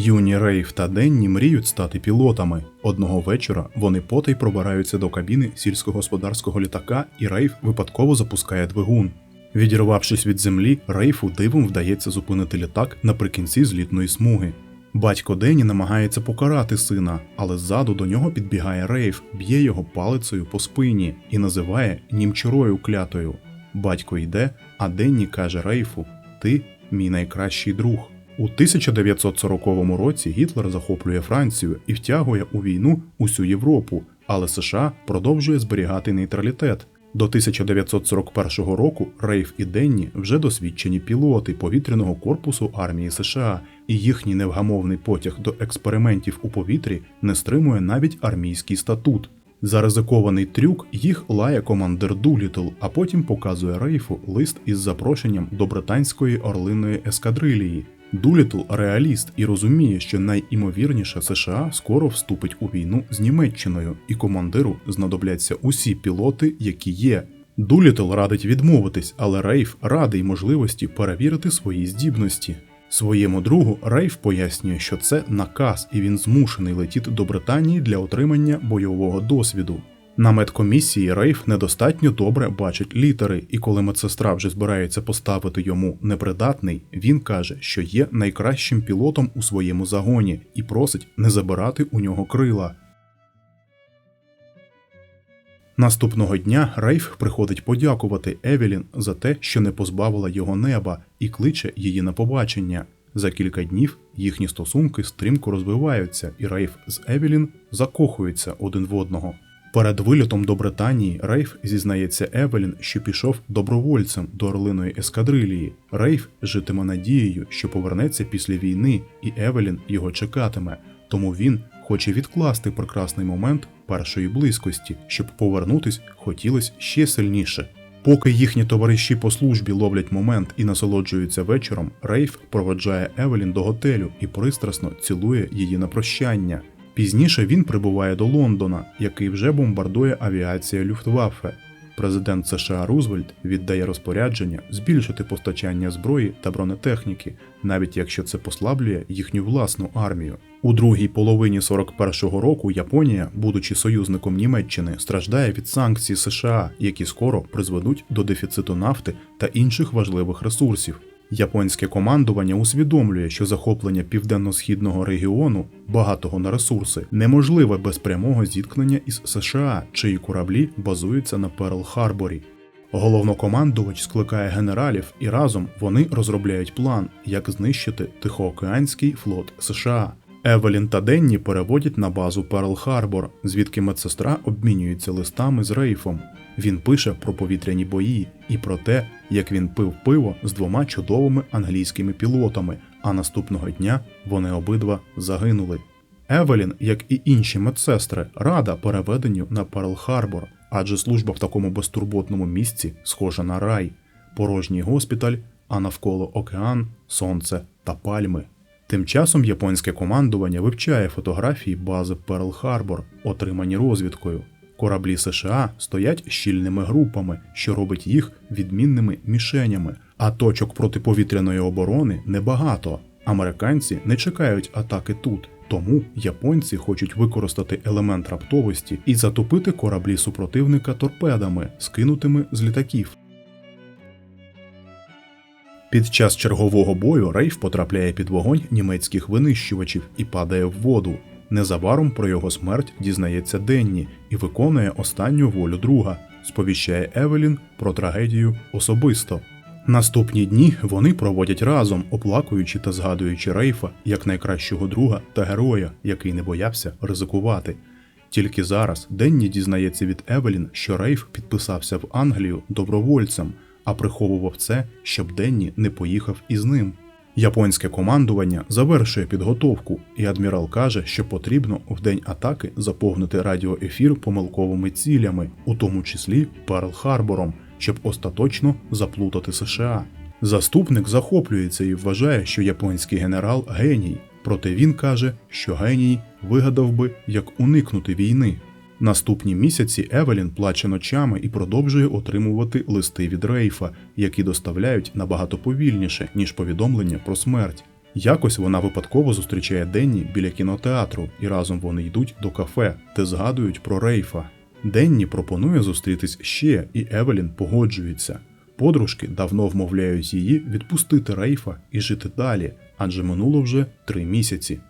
Юні Рейв та Денні мріють стати пілотами. Одного вечора вони потай пробираються до кабіни сільськогосподарського літака, і Рейв випадково запускає двигун. Відірвавшись від землі, Рейфу дивом вдається зупинити літак наприкінці злітної смуги. Батько Дені намагається покарати сина, але ззаду до нього підбігає Рейф, б'є його палицею по спині і називає німчурою клятою. Батько йде, а Денні каже Рейфу: Ти мій найкращий друг. У 1940 році Гітлер захоплює Францію і втягує у війну усю Європу, але США продовжує зберігати нейтралітет. До 1941 року Рейф і Денні вже досвідчені пілоти повітряного корпусу армії США, і їхній невгамовний потяг до експериментів у повітрі не стримує навіть армійський статут. За ризикований трюк їх лає командир Дулітл, а потім показує Рейфу лист із запрошенням до британської орлиної ескадрилії. Дулітл реаліст і розуміє, що найімовірніше США скоро вступить у війну з Німеччиною, і командиру знадобляться усі пілоти, які є. Дулітл радить відмовитись, але Рейф радий можливості перевірити свої здібності. Своєму другу Рейф пояснює, що це наказ, і він змушений летіти до Британії для отримання бойового досвіду. На медкомісії Рейф недостатньо добре бачить літери, і коли медсестра вже збирається поставити йому непридатний, він каже, що є найкращим пілотом у своєму загоні і просить не забирати у нього крила. Наступного дня Рейф приходить подякувати Евелін за те, що не позбавила його неба, і кличе її на побачення. За кілька днів їхні стосунки стрімко розвиваються, і Рейф з Евелін закохуються один в одного. Перед вильотом до Британії Рейф зізнається Евелін, що пішов добровольцем до орлиної ескадрилії. Рейф житиме надією, що повернеться після війни, і Евелін його чекатиме. Тому він хоче відкласти прекрасний момент першої близькості, щоб повернутись хотілось ще сильніше. Поки їхні товариші по службі ловлять момент і насолоджуються вечором, Рейф проведжає Евелін до готелю і пристрасно цілує її на прощання. Пізніше він прибуває до Лондона, який вже бомбардує авіація Люфтваффе. Президент США Рузвельт віддає розпорядження збільшити постачання зброї та бронетехніки, навіть якщо це послаблює їхню власну армію. У другій половині 41-го року Японія, будучи союзником Німеччини, страждає від санкцій США, які скоро призведуть до дефіциту нафти та інших важливих ресурсів. Японське командування усвідомлює, що захоплення південно-східного регіону, багатого на ресурси, неможливе без прямого зіткнення із США, чиї кораблі базуються на Перл-Харборі. Головнокомандувач скликає генералів, і разом вони розробляють план, як знищити Тихоокеанський флот США. Евелін та Денні переводять на базу Перл-Харбор, звідки медсестра обмінюється листами з Рейфом. Він пише про повітряні бої і про те, як він пив пиво з двома чудовими англійськими пілотами, а наступного дня вони обидва загинули. Евелін, як і інші медсестри, рада переведенню на Перл-Харбор, адже служба в такому безтурботному місці схожа на рай, порожній госпіталь, а навколо океан, сонце та пальми. Тим часом японське командування вивчає фотографії бази Перл-Харбор, отримані розвідкою. Кораблі США стоять щільними групами, що робить їх відмінними мішенями, а точок протиповітряної оборони небагато. Американці не чекають атаки тут, тому японці хочуть використати елемент раптовості і затопити кораблі супротивника торпедами, скинутими з літаків. Під час чергового бою Рейф потрапляє під вогонь німецьких винищувачів і падає в воду. Незабаром про його смерть дізнається Денні і виконує останню волю друга, сповіщає Евелін про трагедію особисто. Наступні дні вони проводять разом, оплакуючи та згадуючи Рейфа як найкращого друга та героя, який не боявся ризикувати. Тільки зараз Денні дізнається від Евелін, що Рейф підписався в Англію добровольцем, а приховував це, щоб Денні не поїхав із ним. Японське командування завершує підготовку, і адмірал каже, що потрібно в день атаки заповнити радіоефір помилковими цілями, у тому числі Перл-Харбором, щоб остаточно заплутати США. Заступник захоплюється і вважає, що японський генерал геній, проте він каже, що геній вигадав би, як уникнути війни. Наступні місяці Евелін плаче ночами і продовжує отримувати листи від Рейфа, які доставляють набагато повільніше, ніж повідомлення про смерть. Якось вона випадково зустрічає Денні біля кінотеатру, і разом вони йдуть до кафе, де згадують про Рейфа. Денні пропонує зустрітись ще, і Евелін погоджується. Подружки давно вмовляють її відпустити Рейфа і жити далі, адже минуло вже три місяці.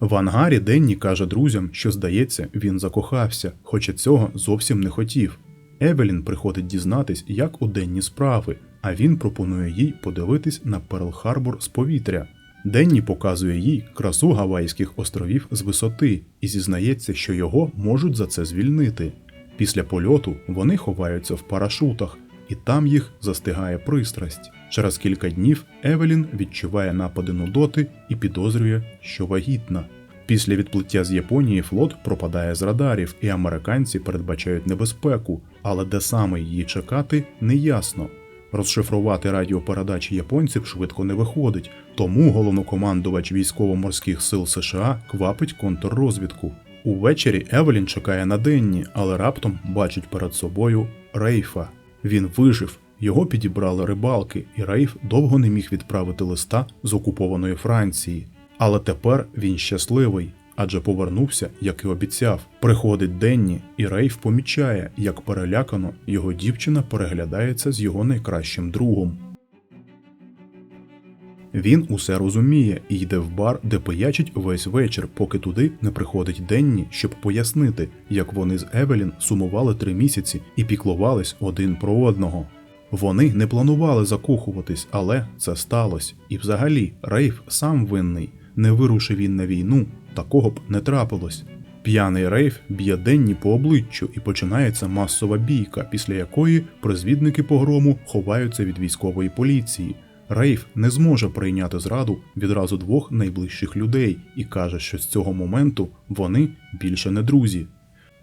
В ангарі Денні каже друзям, що здається, він закохався, хоча цього зовсім не хотів. Евелін приходить дізнатись, як у Денні справи, а він пропонує їй подивитись на Перл-Харбор з повітря. Денні показує їй красу Гавайських островів з висоти і зізнається, що його можуть за це звільнити. Після польоту вони ховаються в парашутах, і там їх застигає пристрасть. Через кілька днів Евелін відчуває напади нудоти і підозрює, що вагітна. Після відплиття з Японії флот пропадає з радарів, і американці передбачають небезпеку, але де саме її чекати, неясно. Розшифрувати радіопередачі японців швидко не виходить, тому головнокомандувач військово-морських сил США квапить контррозвідку. Увечері Евелін чекає на Денні, але раптом бачить перед собою Рейфа. Він вижив, його підібрали рибалки, і Рейф довго не міг відправити листа з окупованої Франції. Але тепер він щасливий, адже повернувся, як і обіцяв. Приходить Денні, і Рейф помічає, як перелякано його дівчина переглядається з його найкращим другом. Він усе розуміє і йде в бар, де пиячить весь вечір, поки туди не приходить Денні, щоб пояснити, як вони з Евелін сумували три місяці і піклувались один про одного. Вони не планували закохуватись, але це сталося. І взагалі Рейф сам винний. Не вирушив він на війну, такого б не трапилось. П'яний рейф б'є Денні по обличчю і починається масова бійка, після якої призвідники погрому ховаються від військової поліції. Рейф не зможе прийняти зраду відразу двох найближчих людей і каже, що з цього моменту вони більше не друзі.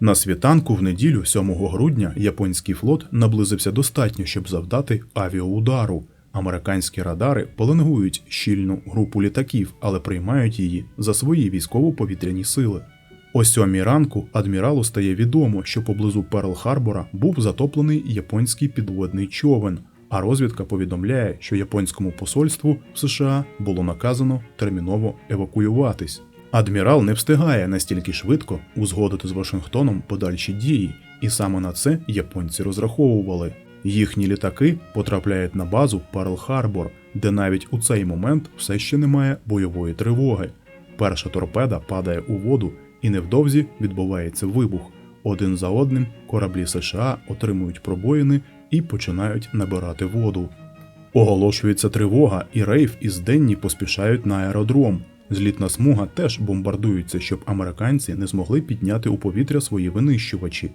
На світанку в неділю, 7 грудня, японський флот наблизився достатньо, щоб завдати авіаудару. Американські радари пеленгують щільну групу літаків, але приймають її за свої військово-повітряні сили. О сьомій ранку адміралу стає відомо, що поблизу Перл-Харбора був затоплений японський підводний човен, а розвідка повідомляє, що японському посольству в США було наказано терміново евакуюватись. Адмірал не встигає настільки швидко узгодити з Вашингтоном подальші дії, і саме на це японці розраховували. Їхні літаки потрапляють на базу Перл-Харбор, де навіть у цей момент все ще немає бойової тривоги. Перша торпеда падає у воду, і невдовзі відбувається вибух. Один за одним кораблі США отримують пробоїни і починають набирати воду. Оголошується тривога, і Рейф із Денні поспішають на аеродром. Злітна смуга теж бомбардується, щоб американці не змогли підняти у повітря свої винищувачі.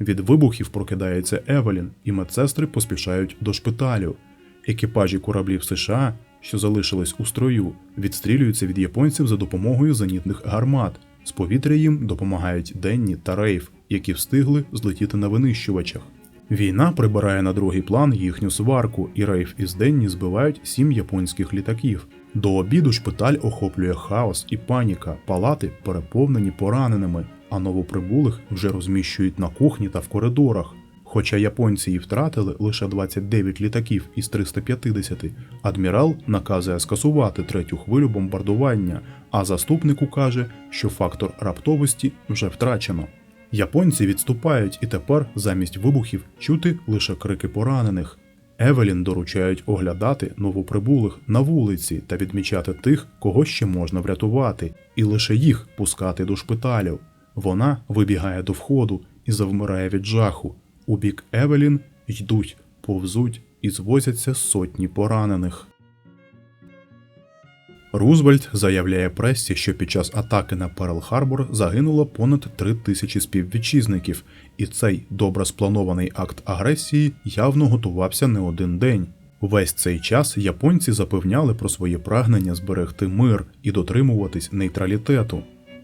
Від вибухів прокидається Евелін, і медсестри поспішають до шпиталю. Екіпажі кораблів США, що залишились у строю, відстрілюються від японців за допомогою зенітних гармат. З повітря їм допомагають Денні та Рейф, які встигли злетіти на винищувачах. Війна прибирає на другий план їхню сварку, і Рейф із Денні збивають сім японських літаків. До обіду шпиталь охоплює хаос і паніка, палати переповнені пораненими, а новоприбулих вже розміщують на кухні та в коридорах. Хоча японці і втратили лише 29 літаків із 350, адмірал наказує скасувати третю хвилю бомбардування, а заступнику каже, що фактор раптовості вже втрачено. Японці відступають і тепер замість вибухів чути лише крики поранених. Евелін доручають оглядати новоприбулих на вулиці та відмічати тих, кого ще можна врятувати, і лише їх пускати до шпиталів. Вона вибігає до входу і завмирає від жаху. У бік Евелін йдуть, повзуть і звозяться сотні поранених. Рузвельт заявляє пресі, що під час атаки на Перл-Харбор загинуло понад три тисячі співвітчизників, і цей добре спланований акт агресії явно готувався не один день. Весь цей час японці запевняли про своє прагнення зберегти мир і дотримуватись нейтралітету.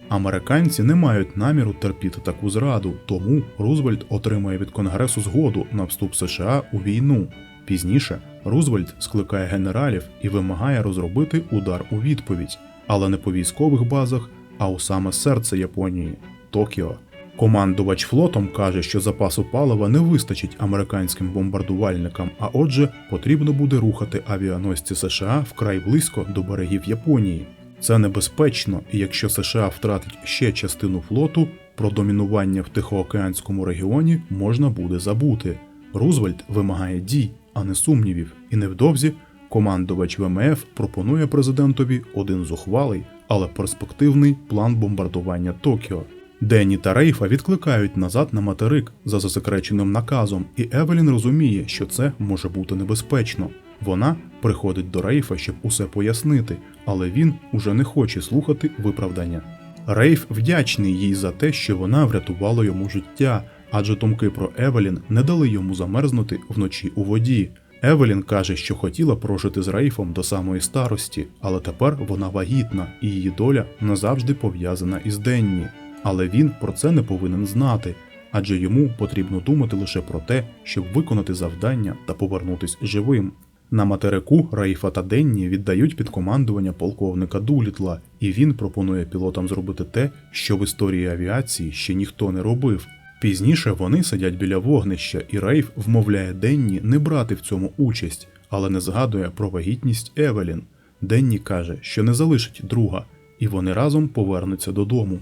Американці не мають наміру терпіти таку зраду, тому Рузвельт отримує від Конгресу згоду на вступ США у війну. Пізніше Рузвельт скликає генералів і вимагає розробити удар у відповідь, але не по військових базах, а у саме серце Японії Токіо. Командувач флотом каже, що запасу палива не вистачить американським бомбардувальникам, а отже, потрібно буде рухати авіаносці США вкрай близько до берегів Японії. Це небезпечно, і якщо США втратить ще частину флоту, про домінування в Тихоокеанському регіоні можна буде забути. Рузвельт вимагає дій, а не сумнівів, і невдовзі командувач ВМФ пропонує президентові один зухвалий, але перспективний план бомбардування Токіо. Денні та Рейфа відкликають назад на материк за засекреченим наказом, і Евелін розуміє, що це може бути небезпечно. Вона приходить до Рейфа, щоб усе пояснити, але він уже не хоче слухати виправдання. Рейф вдячний їй за те, що вона врятувала йому життя, адже думки про Евелін не дали йому замерзнути вночі у воді. Евелін каже, що хотіла прожити з Рейфом до самої старості, але тепер вона вагітна, і її доля назавжди пов'язана із Денні. Але він про це не повинен знати, адже йому потрібно думати лише про те, щоб виконати завдання та повернутись живим. На материку Рейфа та Денні віддають під командування полковника Дулітла, і він пропонує пілотам зробити те, що в історії авіації ще ніхто не робив. Пізніше вони сидять біля вогнища, і Рейф вмовляє Денні не брати в цьому участь, але не згадує про вагітність Евелін. Денні каже, що не залишить друга, і вони разом повернуться додому.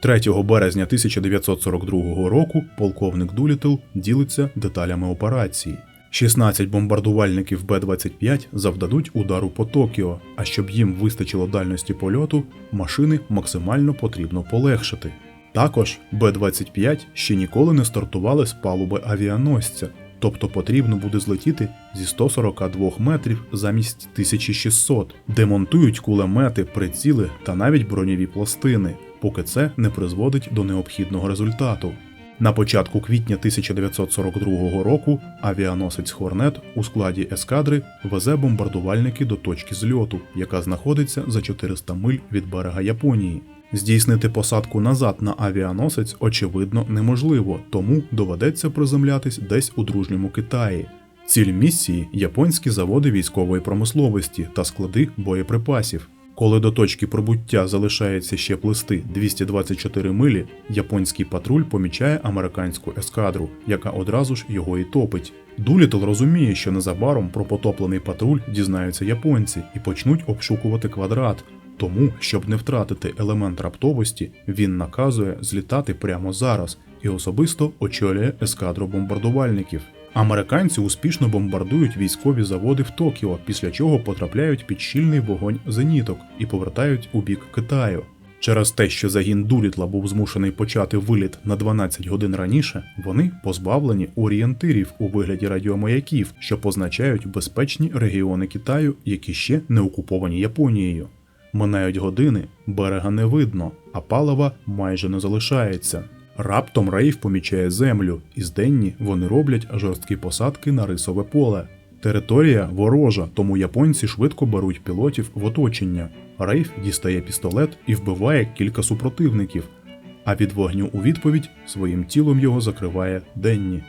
3 березня 1942 року полковник Дулітл ділиться деталями операції. 16 бомбардувальників Б-25 завдадуть удару по Токіо, а щоб їм вистачило дальності польоту, машини максимально потрібно полегшити. Також Б-25 ще ніколи не стартували з палуби авіаносця, тобто потрібно буде злетіти зі 142 метрів замість 1600, де монтують кулемети, приціли та навіть броньові пластини, поки це не призводить до необхідного результату. На початку квітня 1942 року авіаносець Хорнет у складі ескадри везе бомбардувальники до точки зльоту, яка знаходиться за 400 миль від берега Японії. Здійснити посадку назад на авіаносець очевидно неможливо, тому доведеться приземлятись десь у дружньому Китаї. Ціль місії японські заводи військової промисловості та склади боєприпасів. Коли до точки прибуття залишається ще плисти 224 милі, японський патруль помічає американську ескадру, яка одразу ж його і топить. Дулітл розуміє, що незабаром про потоплений патруль дізнаються японці і почнуть обшукувати квадрат. Тому, щоб не втратити елемент раптовості, він наказує злітати прямо зараз і особисто очолює ескадру бомбардувальників. Американці успішно бомбардують військові заводи в Токіо, після чого потрапляють під щільний вогонь зеніток і повертають у бік Китаю. Через те, що загін Дулітла був змушений почати виліт на 12 годин раніше, вони позбавлені орієнтирів у вигляді радіомаяків, що позначають безпечні регіони Китаю, які ще не окуповані Японією. Минають години, берега не видно, а палива майже не залишається. Раптом Рейф помічає землю, і з Денні вони роблять жорсткі посадки на рисове поле. Територія ворожа, тому японці швидко беруть пілотів в оточення. Рейф дістає пістолет і вбиває кілька супротивників, а від вогню у відповідь своїм тілом його закриває Денні.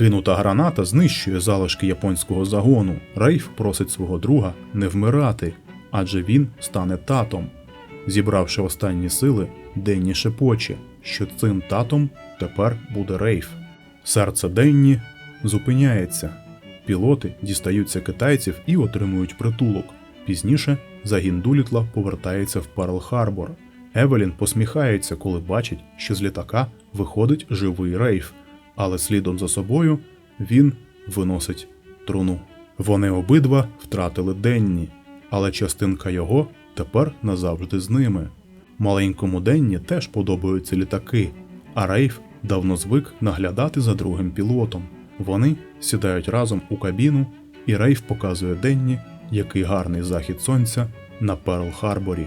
Кинута граната знищує залишки японського загону. Рейф просить свого друга не вмирати, адже він стане татом. Зібравши останні сили, Денні шепоче, що цим татом тепер буде рейф. Серце Денні зупиняється. Пілоти дістаються китайців і отримують притулок. Пізніше загін Дулітла повертається в Перл-Харбор. Евелін посміхається, коли бачить, що з літака виходить живий рейф, але слідом за собою він виносить труну. Вони обидва втратили Денні, але частинка його тепер назавжди з ними. Маленькому Денні теж подобаються літаки, а Рейф давно звик наглядати за другим пілотом. Вони сідають разом у кабіну, і Рейф показує Денні, який гарний захід сонця на Перл-Харборі.